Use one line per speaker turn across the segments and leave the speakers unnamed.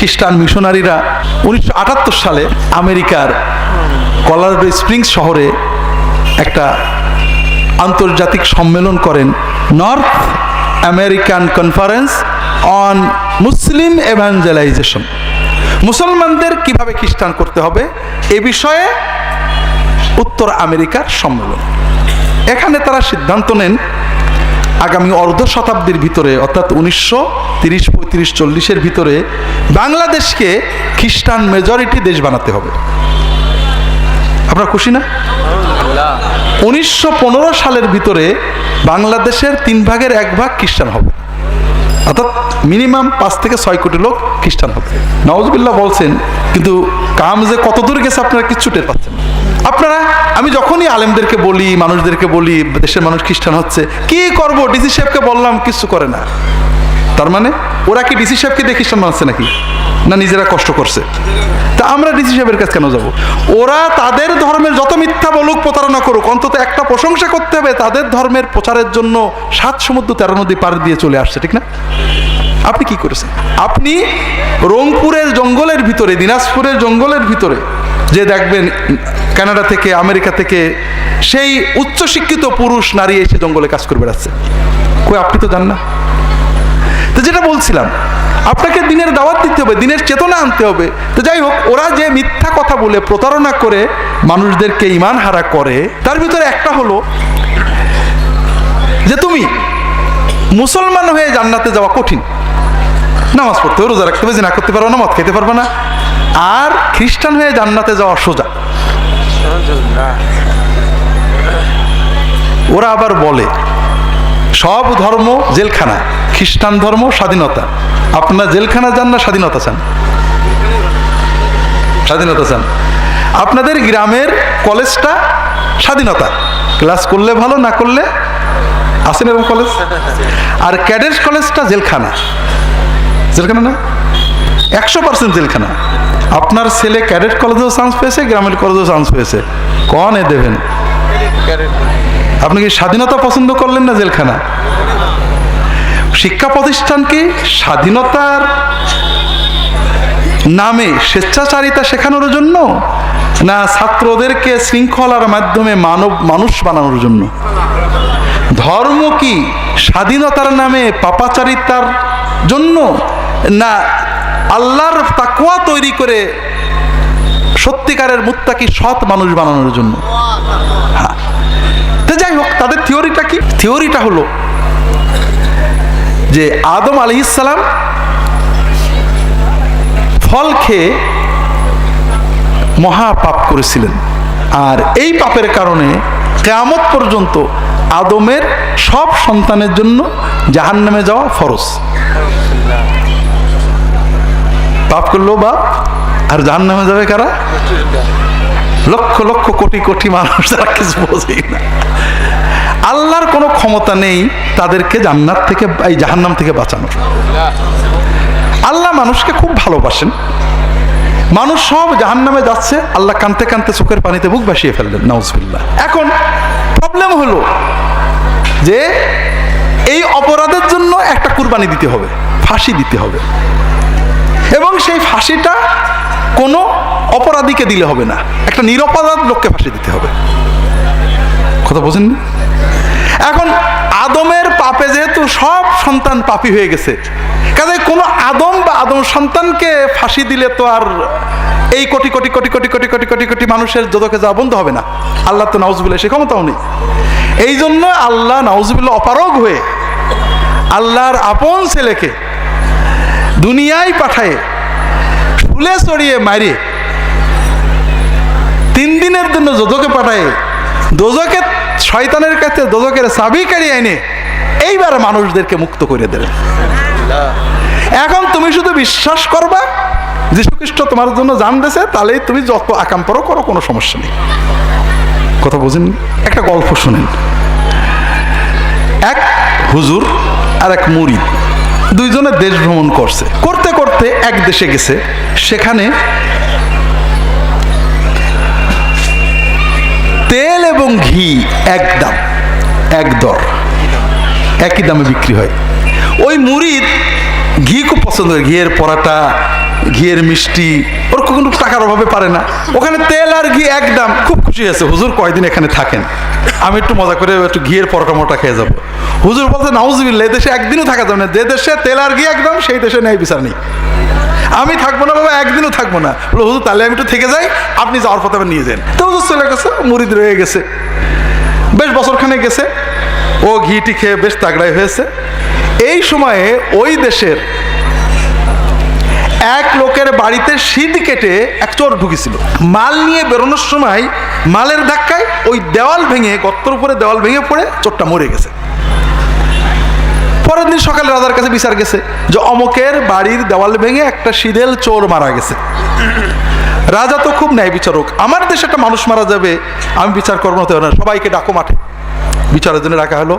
খ্রিস্টান মিশনারিরা উনিশশো আটাত্তর সালে আমেরিকার কলারডো স্প্রিংস শহরে একটা আন্তর্জাতিক সম্মেলন করেন। North American conference on Muslim evangelization মুসলমানদের কীভাবে খ্রিস্টান করতে হবে এ বিষয়ে উত্তর আমেরিকার সম্মেলন। এখানে তারা সিদ্ধান্ত নেন আগামী অর্ধ শতাব্দীর ভিতরে অর্থাৎ উনিশশো তিরিশ পঁয়ত্রিশ চল্লিশের ভিতরে বাংলাদেশকে খ্রিস্টান মেজরিটি দেশ বানাতে হবে। আপনার খুশি না? উনিশশো পনেরো সালের ভিতরে বাংলাদেশের তিন ভাগের এক ভাগ খ্রিস্টান হবে। অর্থাৎ মিনিমাম পাঁচ থেকে ছয় কোটি লোক খ্রিস্টান হবে। নওয়াজবিল্লাহ বলছেন কিন্তু কাম যে কত দূর গেছে আপনারা কিচ্ছু টের পাচ্ছেন আপনারা আমি যখনই আলেমদেরকে বলি, মানুষদেরকে বলি, দেশের মানুষ খ্রিস্টান হচ্ছে, কি করব? ডিসি সাহেবকে বললাম, কিছু করে না। তার মানে ওরা কি ডিসি সাহেবকে দিয়ে খ্রিস্টান বানাচ্ছে নাকি? না নিজেরা কষ্ট করছে? তা আমরা ডিসি সাহেবের কাছে কেন যাব? ওরা তাদের ধর্মের যত মিথ্যা বলুক, প্রতারণা করুক, অন্তত একটা প্রশংসা করতে হবে, তাদের ধর্মের প্রচারের জন্য সাত সমুদ্র তেরো নদী পার দিয়ে চলে আসছে, ঠিক না? আপনি কি করেছেন? আপনি রংপুরের জঙ্গলের ভিতরে, দিনাজপুরের জঙ্গলের ভিতরে, যে দেখবেন কানাডা থেকে, আমেরিকা থেকে সেই উচ্চশিক্ষিত পুরুষ, নারী এসে জঙ্গলে কাজ করে বেড়াচ্ছে। কই, আপনি তো জান না। তো যেটা বলছিলাম, আপনাকে দিনের দাওয়াত দিতে হবে, দিনের চেতনা আনতে হবে। তো যাই হোক, ওরা যে মিথ্যা কথা বলে, প্রতারণা করে মানুষদেরকে ইমান হারা করে, তার ভিতরে একটা হলো যে তুমি মুসলমান হয়ে জান্নাতে যাওয়া কঠিন। নামাজ পড়তে হবে, রোজা রাখতে হবে, জিনা করতে পারবে না খেতে পারবে না। আর খ্রিস্টান হয়ে জান্নাতে যাওয়া সোজা। ওরা আবার বলে, সব ধর্ম জেলখানা, খ্রিস্টান ধর্ম স্বাধীনতা। আপনারা জেলখানা যান না স্বাধীনতা চান? স্বাধীনতা চান। আপনাদের গ্রামের কলেজটা স্বাধীনতা। ক্লাস করলে ভালো, না করলে আসেন এরকম কলেজ? আর ক্যাডেট কলেজটা জেলখানা। জেলখানা না? একশো পার্সেন্ট জেলখানা। আপনার ছেলে ক্যাডেট কলেজেও চান্স পেয়েছে, গ্রামের কলেজেও চান্স পেয়েছে। কন এ দেবেন? আপনি কি স্বাধীনতা পছন্দ করলেন না জেলখানা? শিক্ষা প্রতিষ্ঠানকে স্বাধীনতার নামে স্বেচ্ছাচারিতা শেখানোর জন্য? না ছাত্রদেরকে শৃঙ্খলার মাধ্যমে মানব, মানুষ বানানোর জন্য? ধর্ম কি স্বাধীনতার নামে পাপাচারিতার জন্য? না আল্লাহর তাকুয়া তৈরি করে সত্যিকারের মুত্তাকি সৎ মানুষ বানানোর জন্য। হ্যাঁ। যাই হোক, তাদের থিওরিটা কি? থিওরিটা হলো যে আদম আলি ইসালাম ফল খেয়ে মহাপাপ করেছিলেন। আর এই পাপের কারণে কেয়ামত পর্যন্ত আদমের সব সন্তানের জন্য জাহান্নামে যাওয়া ফরজ। পাপ করল বাপ, আর জাহান্নামে যাবে কারা? লক্ষ লক্ষ কোটি কোটি মানুষ তারা কিছু বোঝেই না। আল্লাহর কোনো ক্ষমতা নেই তাদেরকে জান্নাত থেকে, এই জাহান্নাম থেকে বাঁচানোর। আল্লাহ মানুষকে খুব ভালোবাসেন। মানুষ সব জাহান্নামে যাচ্ছে, আল্লাহ কানতে কানতে চোখের পানিতে বুক ভাসিয়ে ফেললেন, নাউজবিল্লাহ। এখন প্রবলেম হলো যে এই অপরাধের জন্য একটা কুরবানি দিতে হবে, ফাঁসি দিতে হবে। এবং সেই ফাঁসিটা কোনো অপরাধীকে দিলে হবে না। একটা নিরপরাধ লোককে ফাঁসি দিতে হবে। কথা বোঝেননি? এখন আদমের পাপে যেহেতু সব সন্তান পাপি হয়ে গেছে, কাজে কোনো আদম বা আদম সন্তানকে ফাঁসি দিলে তো আর এই কোটি কোটি কোটি কোটি কোটি কোটি কোটি কোটি মানুষের যদকে যাওয়া বন্ধ হবে না। আল্লাহ তো নাউজবিল্লা সে ক্ষমতাও নেই। এই জন্য আল্লাহ নাউজবিল্লা অপারগ হয়ে আল্লাহর আপন ছেলেকে দুনিয়ায় পাঠায়, ফুলে চড়িয়ে মারিয়ে তিন দিনের জন্য যোজকে পাঠায়, দোজকে শয়তানের কাছে দোজকের চাবি কাড়ি আইনে এইবার মানুষদেরকে মুক্ত করে দেবে। এখন তুমি শুধু বিশ্বাস করবা যীশু খ্রিস্ট তোমার জন্য জান তাহলেই তুমি যত আকাম পরো করো, কোনো সমস্যা নেই। কথা বুঝেন? একটা গল্প শুনেন। এক হুজুর আর এক মুরিদ। দুইজনে দেশ ভ্রমণ করছে। করতে করতে এক দেশে গেছে। সেখানে তেল এবং ঘি এক দাম, এক দর। একই দামে বিক্রি হয়। ওই মুড়িদ ঘি খুব পছন্দ ঘিয়ের পরাটা ঘিয়ের মিষ্টি, ওর কোনো টাকার অভাবে পারে না। ওখানে তেল আর ঘি একদম। খুব খুশি আছে হুজুর কয়দিন এখানে থাকেন? আমি একটু মজা করে একটু ঘিয়ের পরোটা মোটা খেয়ে যাব। হুজুর বলতে নাউজবিল্লা এই দেশে একদিনও থাকা যাবে না। যে দেশে তেল আর ঘি একদম, সেই দেশে নেই বিচার নেই। আমি থাকব না বাবা, একদিনও থাকব না। বলো, হুজুর, তাহলে আমি একটু থেকে যাই। আপনি যাওয়ার পথে আবার নিয়ে যান। তো হুজুর চলে গেছে মুরিদ রয়ে গেছে। বেশ বছরখানে গেছে। ও ঘিটি খেয়ে বেশ তাগড়াই হয়েছে। এই সময়ে ওই দেশের এক লোকের বাড়িতে শীত কেটে এক চোর ঢুকেছিল। মাল নিয়ে বেরোনোর সময় মালের ধাক্কায় ওই দেওয়াল ভেঙে গত্তর উপরে দেওয়াল ভেঙে পড়ে চোরটা মরে গেছে। পরের দিন সকালে রাজার কাছে বিচার গেছে যে অমকের বাড়ির দেওয়াল ভেঙে একটা সিদেল চোর মারা গেছে। রাজা তো খুব ন্যায় বিচারক, আমার দেশে একটা মানুষ মারা যাবে, আমি বিচার করব না সবাইকে ডাকো মাঠে। বিচারের জন্য রাখা হলো।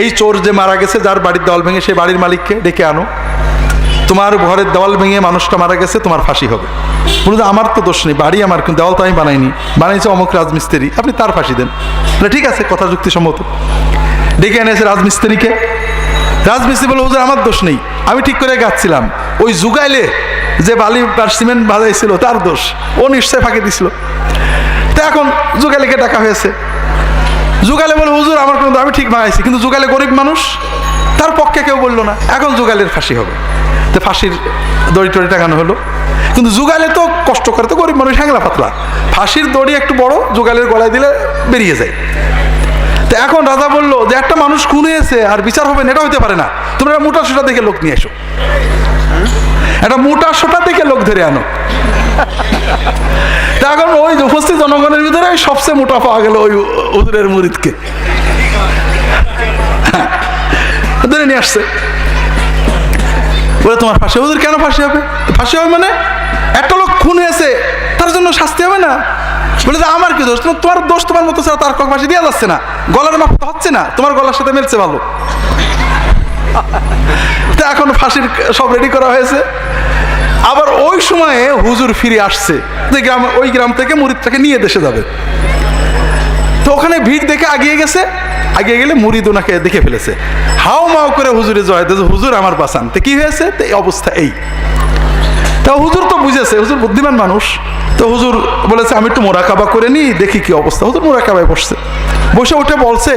এই চোর যে মারা গেছে, যার বাড়ির দেওয়াল ভেঙে সেই বাড়ির মালিককে ডেকে আনো। তোমার ঘরের দেওয়াল ভেঙে মানুষটা মারা গেছে তোমার ফাঁসি হবে। বলতে আমার তো দোষ নেই বাড়ি আমার কিন্তু দেওয়াল তো আমি বানাইনি। বানাইছে অমুক রাজমিস্ত্রি আপনি তার ফাঁসি দেন। বলে, ঠিক আছে কথা যুক্তিসম্মত। ডেকে এনেছে রাজমিস্ত্রিকে। রাজমিস্ত্রি বলে হুজুর আমার দোষ নেই আমি ঠিক করে গাচ্ছিলাম। ওই জুগাইলে যে বালি আর সিমেন্ট বাজাইছিল তার দোষ ও নিশ্চয় ফাঁকে দিছিল। তো এখন জুগাইলেকে ডাকা হয়েছে। জুগালে বলে হুজুর আমার কোনো আমি ঠিক বানাইছি কিন্তু জুগালে গরিব মানুষ তার পক্ষে কেউ বলল না এখন জুগালের ফাঁসি হবে। তো ফাঁসির দড়ি টড়ি টাঙানো হলো। কিন্তু জুগালে তো কষ্ট করে তো গরিব মানুষ হ্যাংলা পাতলা। ফাঁসির দড়ি একটু বড় জুগালের গলায় দিলে বেরিয়ে যায়। তো এখন রাজা বলল যে একটা মানুষ খুন হয়েছে আর বিচার হবে না, এটা হইতে পারে না। তোমরা মোটা সোটা দেখে লোক নিয়ে এসো। একটা মোটা সোটা দেখে লোক ধরে আনো। তা এখন ওই যে উপস্থিত জনগণের ভিতরে সবচেয়ে মোটা পাওয়া গেল ওই হুজুরের মুরিদকে। ধরে নিয়ে আসছে। বলে, তোমার ফাঁসি হুজুর কেন ফাঁসি হবে? ফাঁসি হবে মানে একটা লোক খুন হয়েছে, তার জন্য শাস্তি হবে না। বলে যে আমার কি দোষ? তোমার- দোষ তোমার মতো ছাড়া তার কাউকে ফাঁসি দেওয়া যাচ্ছে না। গলার মাপ তো হচ্ছে না, তোমার গলার সাথে মিলছে ভালো। এখন ফাঁসির সব রেডি করা হয়েছে। আবার ওই সময়ে হুজুর ফিরে আসছে, যে গ্রাম, ওই গ্রাম থেকে মুরিদটাকে নিয়ে দেশে যাবে। তো ওখানে ভিড় দেখে আগিয়ে গেছে। আগিয়ে গেলে মুরিদ ওনাকে দেখে ফেলেছে। হাও মাও করে হুজুরে জয় হুজুর আমার বাসান তো কি হয়েছে? তো এই অবস্থা এই। তা হুজুর তো বুঝেছে, হুজুর বুদ্ধিমান মানুষ। তো হুজুর বলেছে, আমি একটু মোরাকাবা করে নিই, দেখি কি অবস্থা। হুজুর মোরাকাবায় বসছে। বসে উঠে বলছে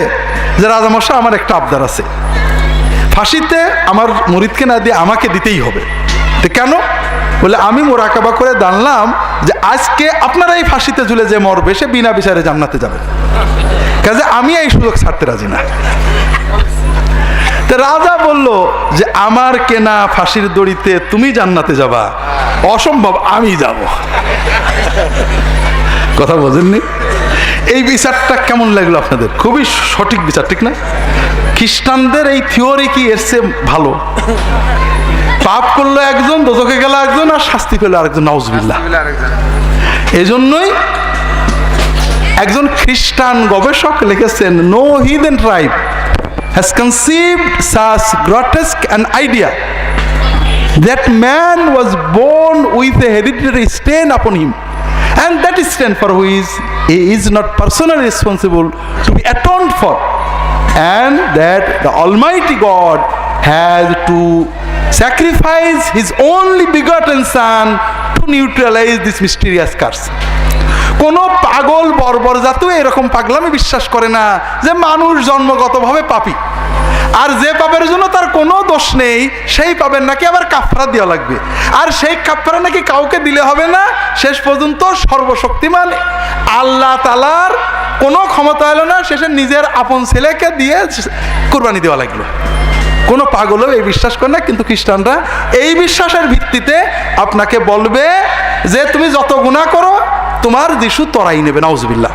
যে রাজামশা আমার একটা আবদার আছে। ফাঁসিতে আমার মুরিদকে না দিয়ে আমাকে দিতেই হবে। তো কেন? বলে, আমি মোরাকাবা করে জানলাম যে আজকে আপনারা এই ফাঁসিতে ঝুলে যে মরবে, সে বিনা বিচারে জান্নাতে যাবে। কাজে আমি এই সুযোগ ছাড়তে রাজি না। রাজা বলল যে, আমার কেনা ফাঁসির দড়িতে তুমি জান্নাতে যাবা, অসম্ভব, আমি যাব। কথা বোঝেননি? এই বিচারটা কেমন লাগল আপনাদের? খুবই সঠিক বিচার, ঠিক না? খ্রিস্টানদের এই থিওরি কি এর ভালো? পাপ করল একজন দোজকে গেল একজন আর শাস্তি পেল আরেকজন নাউজবিল্লাহ এই জন্যই একজন খ্রিস্টান গবেষক লিখেছেন no heathen tribe has conceived such grotesque an idea that man was born with a hereditary stain upon him and that stain for which he is not personally responsible to be atoned for and that the almighty god has to sacrifice his only begotten son to neutralize this mysterious curse. কোন পাগল বর্বর জাতীয় এরকম পাগলামি বিশ্বাস করে না যে মানুষ জন্মগতভাবে পাপী। আর যে পাপের জন্য তার কোনো দোষ নেই, সেই পাপের নাকি আবার কাফরা দেওয়া লাগবে। আর সেই কাফরা নাকি কাউকে দিলে হবে না, শেষ পর্যন্ত সর্বশক্তিমান আল্লাহ তালার কোনো ক্ষমতা এলো না, শেষে নিজের আপন ছেলেকে দিয়ে কোরবানি দেওয়া লাগল। কোনো পাগলও এই বিশ্বাস করে না, কিন্তু খ্রিস্টানরা এই বিশ্বাসের ভিত্তিতে আপনাকে বলবে যে তুমি যত গুণা করো, তোমার দিশু তরাই নেবে নাউজবিল্লা